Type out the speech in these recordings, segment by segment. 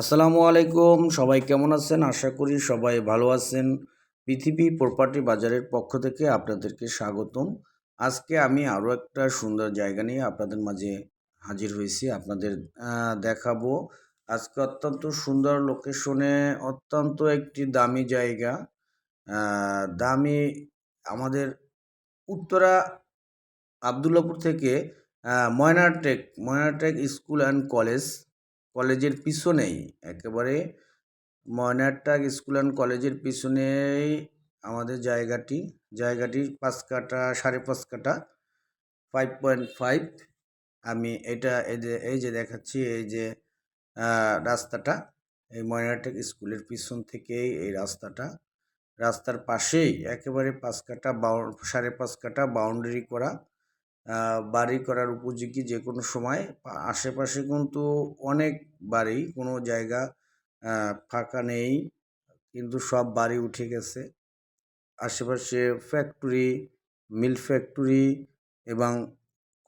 আসসালামু আলাইকুম। সবাই কেমন আছেন? আশা করি সবাই ভালো আছেন। পৃথিবী প্রপার্টি বাজারের পক্ষ থেকে আপনাদেরকে স্বাগতম। আজকে আমি আরও একটা সুন্দর জায়গা নিয়ে আপনাদের মাঝে হাজির হয়েছি। আপনাদের দেখাবো। আজকে অত্যন্ত সুন্দর লোকেশনে অত্যন্ত একটি দামি জায়গা। দামি আমাদের উত্তরা আবদুল্লাপুর থেকে আহ, Moynartek Moynartek school and college. কলেজের পিছনেই, একেবারে ময়নারটাক স্কুল অ্যান্ড কলেজের পিছনেই আমাদের জায়গাটি। জায়গাটি পাঁচ কাটা সাড়ে পাঁচ কাটা ফাইভ পয়েন্ট ফাইভ আমি এটা এই যে এই যে দেখাচ্ছি, এই যে রাস্তাটা, এই ময়নারটেক স্কুলের পিছন থেকেই এই রাস্তাটা। রাস্তার পাশেই একেবারে পাঁচ কাটা বাউ, সাড়ে পাঁচ কাটা বাউন্ডারি করা। বাড়ি করার উপযোগী যে কোনো সময় আশেপাশে কিন্তু অনেক বাড়ি, কোনো জায়গা ফাঁকা নেই, কিন্তু সব বাড়ি উঠে গেছে। আশেপাশে ফ্যাক্টরি মিল ফ্যাক্টরি এবং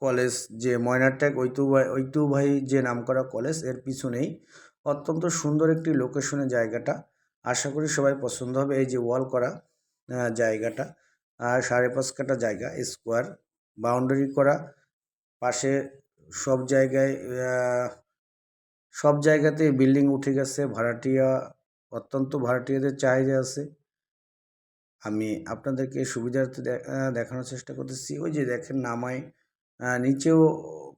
কলেজ যে ময়নারটেক ঐতিহ্যবাহী ঐতিহ্যবাহী যে নামকরা কলেজের পিছনেই। অত্যন্ত সুন্দর একটি লোকেশনের জায়গাটা। আশা করি সবাই পছন্দ হবে এই যে ওয়াল করা জায়গাটা। আর সাড়ে পাঁচ কাটা জায়গা স্কোয়ার বাউন্ডারি করা পাশে সব জায়গায় সব জায়গাতে বিল্ডিং উঠে গেছে। ভাড়াটিয়া অত্যন্ত ভাড়াটিয়াদের চাহিদা আছে। আমি আপনাদেরকে সুবিধার্থে দেখানোর চেষ্টা করতেছি। ওই যে দেখেন আহ, নিচেও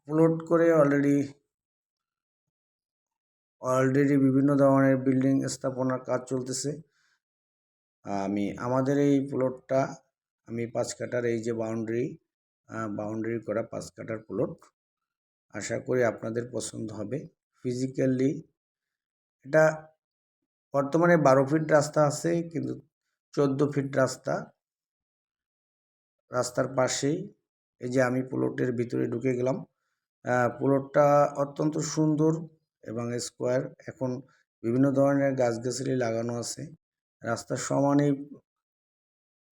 প্লট করে অলরেডি অলরেডি বিভিন্ন ধরনের বিল্ডিং স্থাপনার কাজ চলতেছে। আমি আমাদের এই প্লটটা আমি পাঁচ কাটার এই যে বাউন্ডারি বাউন্ডারি করা পাঁচ কাটার প্লট আশা করি আপনাদের পছন্দ হবে। ফিজিক্যালি এটা বর্তমানে বারো ফিট রাস্তা আছে, কিন্তু চোদ্দ ফিট রাস্তা। রাস্তার পাশেই এই যে আমি প্লটের ভিতরে ঢুকে গেলাম প্লটটা অত্যন্ত সুন্দর এবং স্কোয়ার এখন বিভিন্ন ধরনের গাছগাছালি লাগানো আছে রাস্তার সমানই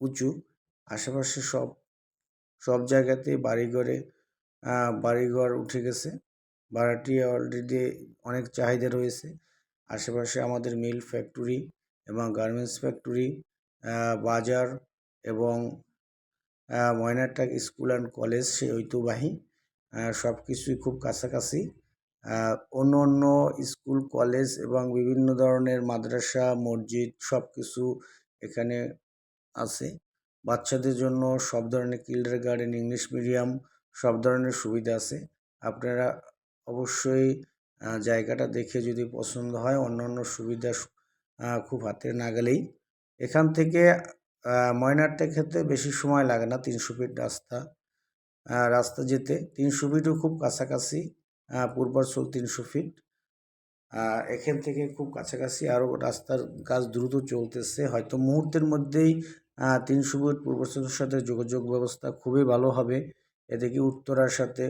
উঁচু, আশেপাশে সব সব জায়গাতে বাড়িঘরে বাড়িঘর উঠে গেছে। ভাড়াটি অলরেডি অনেক চাহিদা রয়েছে। আশেপাশে আমাদের মিল ফ্যাক্টরি এবং গার্মেন্টস ফ্যাক্টরি বাজার এবং ময়নাটাক স্কুল অ্যান্ড কলেজ সেই ঐতিহ্যবাহী সব কিছুই খুব কাছাকাছি। অন্য অন্য স্কুল কলেজ এবং বিভিন্ন ধরনের মাদ্রাসা, মসজিদ সব কিছু এখানে আছে। বাচ্চাদের জন্য সব ধরনের কিল্ডার গার্ডেন ইংলিশ মিডিয়াম সব ধরনের সুবিধা আছে। আপনারা অবশ্যই জায়গাটা দেখে যদি পছন্দ হয়, অন্যান্য সুবিধা খুব হাতে না গেলেই। এখান থেকে ময়নারটা খেতে বেশি সময় লাগে না, তিনশো ফিট রাস্তা। রাস্তা যেতে তিনশো ফিটও খুব কাছাকাছি পূর্বাঞ্চল তিনশো ফিট। এখান থেকে খুব কাছাকাছি আরও রাস্তার কাজ দ্রুত চলতেছে। হয়তো মুহূর্তের মধ্যেই তিনশো ফিট পূর্বাঞ্চলের সাথে যোগাযোগ ব্যবস্থা খুবই ভালো হবে। এদিকে উত্তরার সাথে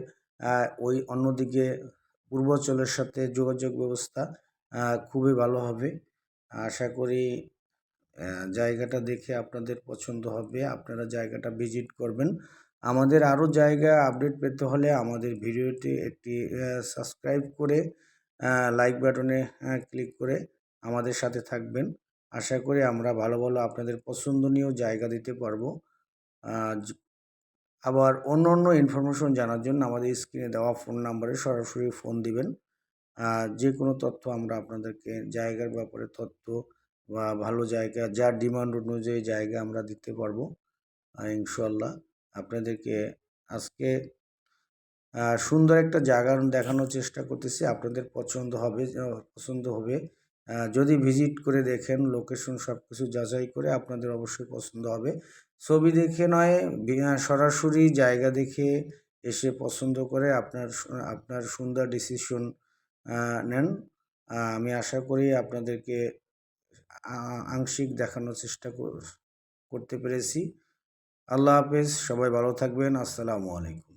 ওই অন্যদিকে পূর্বাঞ্চলের সাথে যোগাযোগ ব্যবস্থা খুবই ভালো হবে। আশা করি জায়গাটা দেখে আপনাদের পছন্দ হবে। আপনারা জায়গাটা ভিজিট করবেন। আমাদের আরও জায়গা আপডেট পেতে হলে আমাদের ভিডিওটি একটি সাবস্ক্রাইব করে লাইক বাটনে ক্লিক করে আমাদের সাথে থাকবেন। আশা করি আমরা ভালো ভালো আপনাদের পছন্দনীয় জায়গা দিতে পারব। আবার অন্য অন্য ইনফরমেশন জানার জন্য আমাদের স্ক্রিনে দেওয়া ফোন নাম্বারে সরাসরি ফোন দিবেন। যে কোনো তথ্য আমরা আপনাদেরকে, জায়গার ব্যাপারে তথ্য বা ভালো জায়গা, যার ডিমান্ড অনুযায়ী জায়গা আমরা দিতে পারব ইনশাল্লাহ আপনাদেরকে আজকে সুন্দর একটা জায়গা দেখানোর চেষ্টা করতেছি। আপনাদের পছন্দ হবে পছন্দ হবে। যদি ভিজিট করে দেখেন, লোকেশন সব কিছু যাচাই করে আপনাদের অবশ্যই পছন্দ হবে। ছবি দেখে নয় সরাসরি জায়গা দেখে এসে পছন্দ করে আপনার আপনার সুন্দর ডিসিশন নেন। আমি আশা করি আপনাদেরকে আংশিক দেখানোর চেষ্টা করতে পেরেছি। আল্লাহ হাফেজ, সবাই ভালো থাকবেন। আসসালামু আলাইকুম।